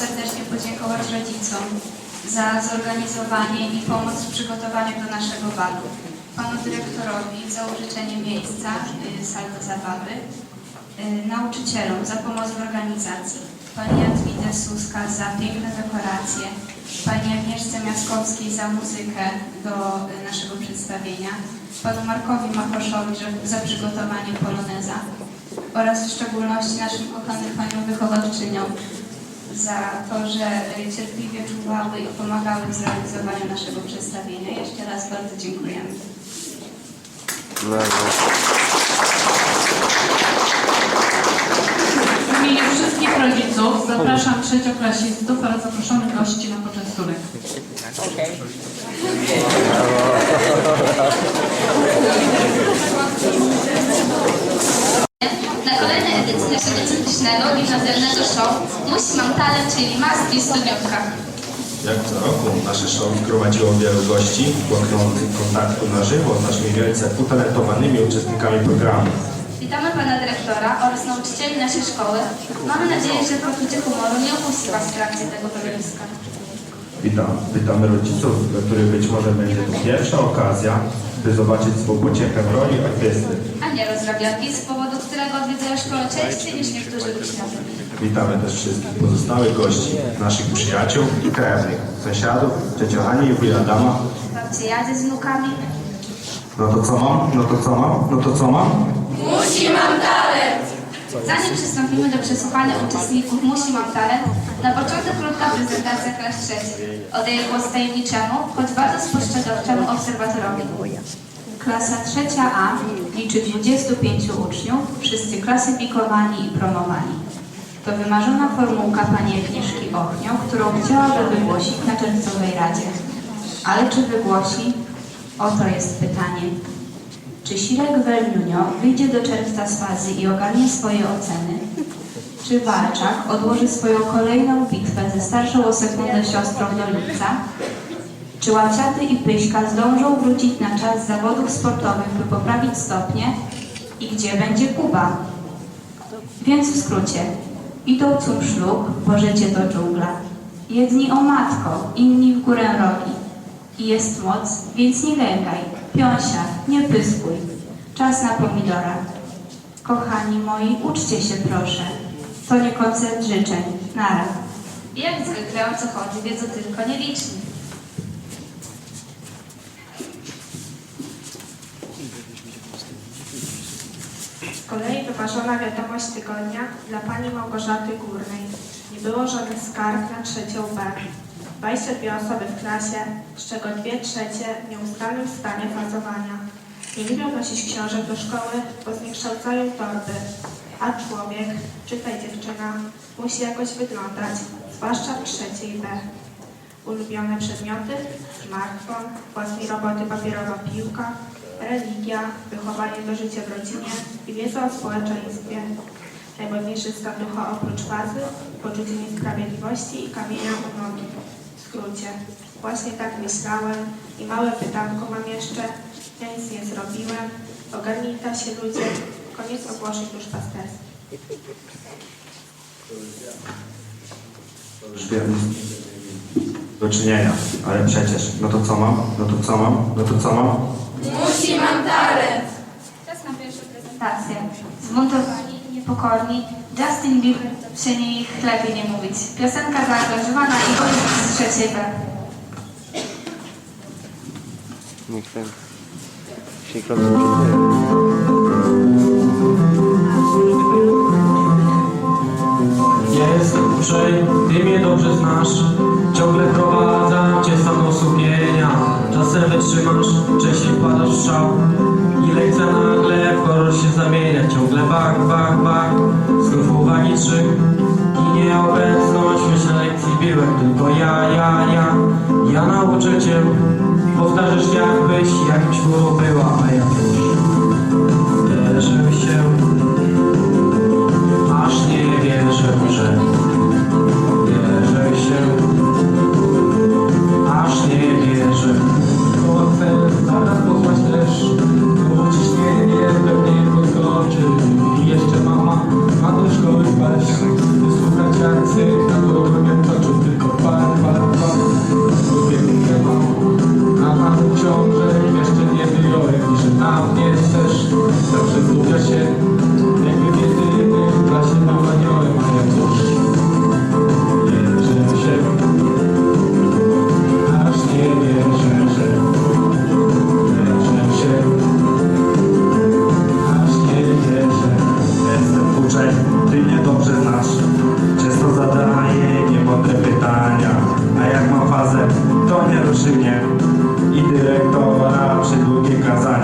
serdecznie podziękować rodzicom za zorganizowanie i pomoc w przygotowaniu do naszego balu. Panu dyrektorowi za użyczenie miejsca, y, sal do zabawy, y, nauczycielom za pomoc w organizacji, pani Jadwidze Suska za piękne dekoracje, pani Agnieszce Miaskowskiej za muzykę do y, naszego przedstawienia, panu Markowi Makoszowi za przygotowanie poloneza oraz w szczególności naszym kochanym paniom wychowawczyniom za to, że cierpliwie czuwały i pomagały w zrealizowaniu naszego przedstawienia. Jeszcze raz bardzo dziękujemy. W imieniu wszystkich rodziców zapraszam trzecioklasistów oraz zaproszonych gości na poczęstunek. Na kolejnej edycji naszego cyklicznego gimnazjalnego show Musi Mam Talent, czyli Maski w studniówkach. Jak co roku nasze show zgromadziło wielu gości pragnących kontaktu na żywo z naszymi wielce utalentowanymi uczestnikami programu. Witamy Pana Dyrektora oraz nauczycieli naszej szkoły. Mamy nadzieję, że poczucie humoru nie opuści Was w trakcie tego towarzystwa. Witam. Witamy rodziców, dla których być może będzie to pierwsza okazja, by zobaczyć swą pociechę w roli artysty. Z powodu którego odwiedzają szkołę częściej niż niektórzy uczniowie. Witamy też wszystkich pozostałych gości, naszych przyjaciół i krewnych, sąsiadów, ciocią Ani i wuja Adama. Babcie Jadzie z wnukami. No to co mam? No to co mam? No to co mam? Zanim przystąpimy do przesłuchania uczestników Musi Mam Talent, na początek krótka prezentacja klas trzeciej. Oddaję głos tajemniczemu, choć bardzo spostrzegawczemu obserwatorowi. Klasa trzecia A liczy 25 uczniów, wszyscy klasyfikowani i promowani. To wymarzona formułka pani Agnieszki Ochnio, którą chciałaby wygłosić na czerwcowej radzie. Ale czy wygłosi? Oto jest pytanie. Czy Sirek Welnunio wyjdzie do czerwca z fazy i ogarnie swoje oceny? Czy Walczak odłoży swoją kolejną bitwę ze starszą o sekundę siostrą do lipca? Czy Łapciaty i Pyśka zdążą wrócić na czas zawodów sportowych, by poprawić stopnie? I gdzie będzie Kuba? Więc w skrócie, idą cum szlug, bo życie to dżungla. Jedni o matko, inni w górę rogi. I jest moc, więc nie lękaj, piąsia, nie pyskuj. Czas na pomidora. Kochani moi, uczcie się proszę. To nie koncert życzeń. Nara. Jak zwykle o co chodzi, wiedzą tylko nieliczni. Kolei wymarzona wiadomość tygodnia dla pani Małgorzaty Górnej. Nie było żadnych skarg na trzecią B. 22 osoby w klasie, z czego dwie trzecie w nieustannym stanie fazowania. Nie lubią nosić książek do szkoły, bo zniekształcają torby. A człowiek, czytaj dziewczyna, musi jakoś wyglądać, zwłaszcza w trzeciej B. Ulubione przedmioty, smartfon, własnej roboty papierowa piłka, religia, wychowanie do życia w rodzinie i wiedza o społeczeństwie. Najmodniejszy stan ducha oprócz fazy, poczucie niesprawiedliwości i kamienia u nogi. W skrócie, właśnie tak myślałem i małe pytanko mam jeszcze. Ja nic nie zrobiłem. Ogarnijta się ludzie. Koniec ogłoszeń duszpasterskich. Już wiem, do czynienia, ale przecież, no to co mam? No to co mam? No to co mam? Czas na pierwszą prezentację. Zbuntowani i niepokorni, Justin Bieber przy niej lepiej nie mówić. Piosenka zaangażowana i gość z trzeciej B. Niech ten się. Jestem uprzej, ty mnie dobrze znasz Ciągle sumienia Czasem wytrzymasz, wcześniej wpadasz w szał. I lekcja nagle w horror się zamienia. Ciągle bak, bak Znów uwagi trzy I nieobecność myślę lekcji biłem. Tylko ja, ja, ja. Ja nauczę cię. Powtarzasz jakbyś jakimś górą była. A ja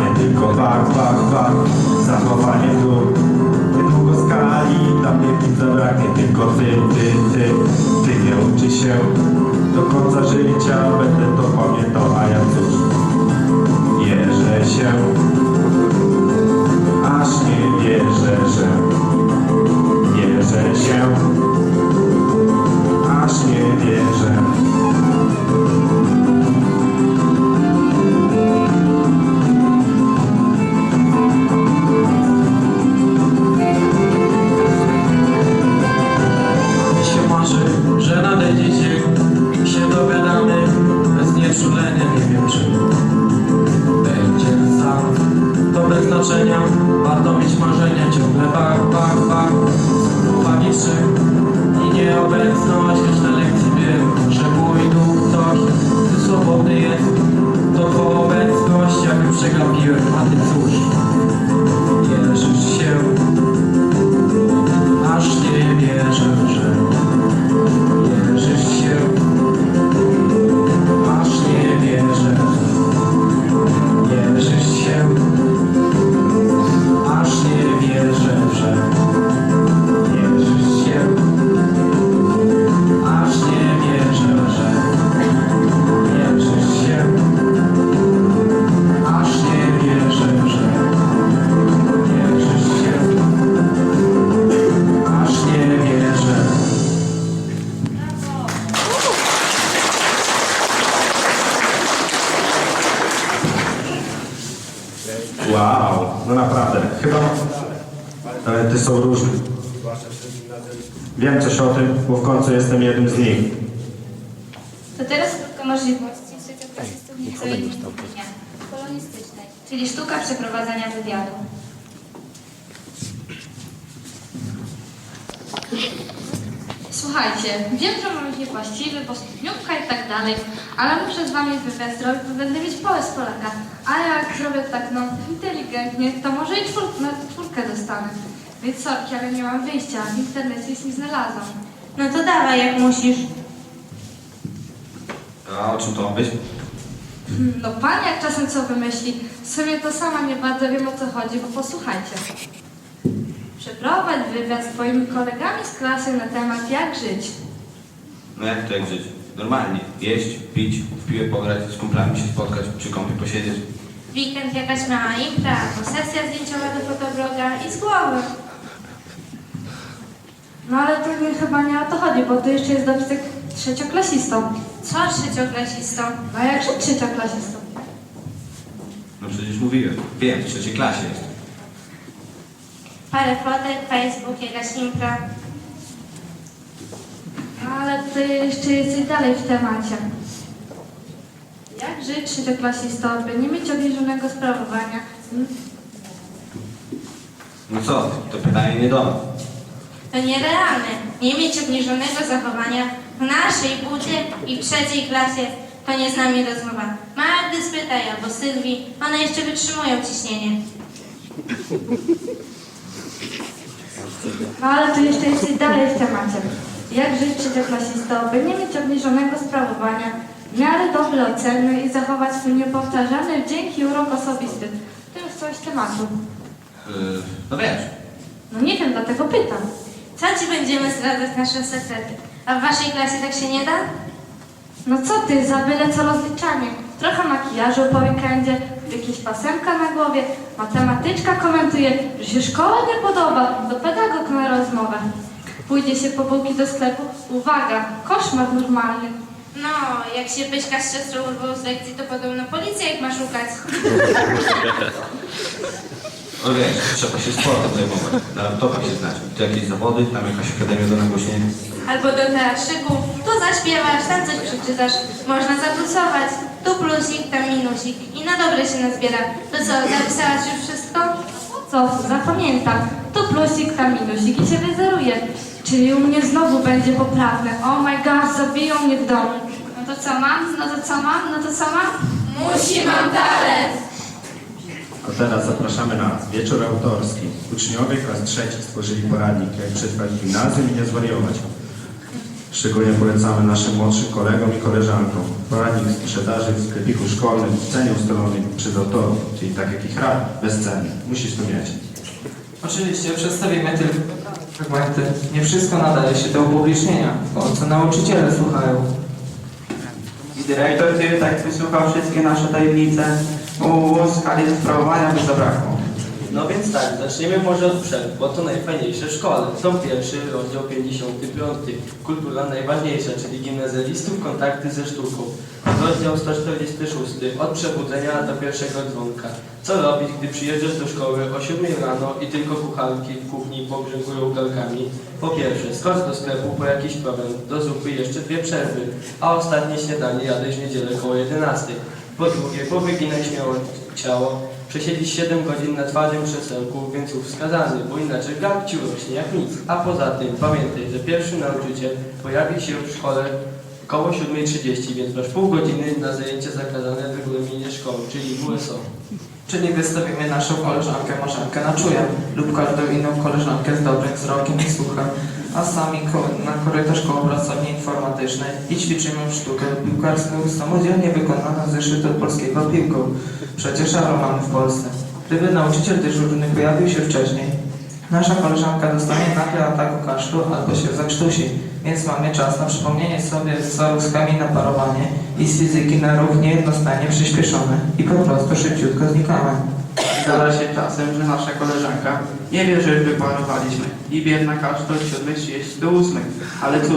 nie tylko bach, bach, bach Zachowanie tu. Niedługo skali Tam nie nic zabraknie tylko ty, ty, ty. Ty nie uczy się do końca życia Będę to pamiętał, a ja cóż Wierzę się. Aż nie wierzę, że Wierzę się. Warto mieć marzenia, ciągle. Bach, bach, bach. Trzy. I nieobecność, choć na lekcji wiem, że duch coś, ty swobodny jest. To twą obecność, jakby przegapiłem, a ty cóż, wierzysz się, aż nie wierzę, że są różne. Wiem coś o tym, bo w końcu jestem jednym z nich. To teraz krótko możliwości trzecioklasistów nieco innej dnia kolonistycznej, czyli sztuka przeprowadzania wywiadu. Słuchajcie, wiem, że mam być niewłaściwy, bo studniówka i tak dalej, ale muszę z wami wywiad zrobić, bo będę mieć z Polaka. A jak zrobię tak, no, inteligentnie, to może i czwór, na czwórkę dostanę. Więc sorki, ale nie mam wyjścia, w internecie nic nie znalazłam. No to dawaj jak musisz. A o czym to ma być? Hmm, No pan jak czasem co wymyśli, w sumie to sama nie bardzo wiem o co chodzi, bo posłuchajcie. Przeprowadź wywiad z twoimi kolegami z klasy na temat jak żyć. No jak to jak żyć? Normalnie. Jeść, pić, w piłę pograć, z kumplami się spotkać, przy kąpie posiedzieć. Weekend jakaś mała impra, albo sesja zdjęciowa do fotobloga i z głowy. No ale to nie, chyba nie o to chodzi, bo tu jeszcze jest dopisek trzecioklasistą. Co trzecioklasistą? No jak żyć trzecioklasistą? No przecież mówiłem. Wiem, w trzeciej klasie jest. Parę fotek, Facebook, jakaś impra. Ale ty jeszcze jesteś dalej w temacie. Jak żyć trzecioklasistą, by nie mieć obniżonego sprawowania? Hmm? No co? To pytanie nie do nas. To nierealne. Nie mieć obniżonego zachowania w naszej budzie i w trzeciej klasie to nie z nami rozmowa. Magdy spytaj albo Sylwii, one jeszcze wytrzymują ciśnienie. No ale tu jeszcze jesteś dalej w temacie. Jak żyć trzecioklasistą, by nie mieć obniżonego sprawowania, w miarę dobre oceny i zachować swój niepowtarzalny wdzięk i urok osobisty. To już coś tematu. Yy, no wiesz. No nie wiem, dlatego pytam. Co ci będziemy zdradzać nasze sekrety? A w waszej klasie tak się nie da? No co ty, za byle co rozliczanie. Trochę makijażu po weekendzie, jakieś pasemka na głowie, matematyczka komentuje, że się szkoła nie podoba, do pedagog na rozmowę. Pójdzie się po bułki do sklepu, uwaga, koszmar normalny. No, jak się Pyśka z siostrą urwał z lekcji, to podobno policja ich ma szukać. No wiesz, trzeba się sportem zajmować. Na laptopach się znać. Tu jakieś zawody, tam jakaś akademia do nagłośnienia. Albo do teatrzyku, tu zaśpiewasz, tam coś przeczytasz, można zaplusować, tu plusik, tam minusik i na dobre się nazbiera. To co, zapisałaś już wszystko? Co, zapamiętam. Tu plusik, tam minusik i się wyzeruje. Czyli u mnie znowu będzie poprawne. Oh my gosh, zabiją mnie w domu. No to co mam? No to co mam? No to co mam? Musi mam talent! A teraz zapraszamy na wieczór autorski. Uczniowie klas trzeci stworzyli poradnik, jak przetrwać gimnazjum i nie zwariować. Szczególnie polecamy naszym młodszym kolegom i koleżankom. Poradnik sprzedaży w sklepiku szkolnym w cenie ustalonej przez autorów, czyli tak jak ich rad, bez ceny. Musisz to mieć. Oczywiście przedstawimy tylko fragmenty. Nie wszystko nadaje się do upublicznienia, bo co nauczyciele słuchają. I dyrektor gdyby tak wysłuchał wszystkie nasze tajemnice, u skali sprawowania by zabrakło. No więc tak, zaczniemy może od przerw, bo to najfajniejsze w szkole. Tom pierwszy, rozdział 55. Kultura najważniejsza, czyli gimnazjalistów, kontakty ze sztuką. Rozdział 146. Od przebudzenia do pierwszego dzwonka. Co robić, gdy przyjeżdżasz do szkoły o 7 rano i tylko kucharki w kuchni pobrzękują galkami? Po pierwsze, skocz do sklepu po jakiś problem, do zupy jeszcze dwie przerwy, a ostatnie śniadanie jadłeś w niedzielę koło 11. Po drugie, powyginaj śmiało ciało, przesiedzieć 7 godzin na twardym krzesełku, więc ów wskazany, bo inaczej gap ci rośnie jak nic. A poza tym pamiętaj, że pierwszy nauczyciel pojawi się w szkole koło 7.30, więc masz pół godziny na zajęcie zakazane w regulaminie szkoły, czyli WSO. Czyli wystawimy naszą koleżankę Marzenkę na czuja lub każdą inną koleżankę z dobrym wzrokiem i słuchem, a sami na korytarz koło pracowni informatycznej i ćwiczymy sztukę piłkarską samodzielnie wykonaną w zeszytu od polskiego piłką. Przecież mamy w Polsce. Gdyby nauczyciel dyżurny pojawił się wcześniej, nasza koleżanka dostanie nagle ataku kaszlu albo się zakrztusi, więc mamy czas na przypomnienie sobie wzorów z chemii na parowanie i z fizyki na ruch niejednostajnie przyspieszony i po prostu szybciutko znikamy. Zdarza się czasem, że nasza koleżanka nie wie, że wyparowaliśmy i biedna każda od 7.30 do 8. Ale cóż,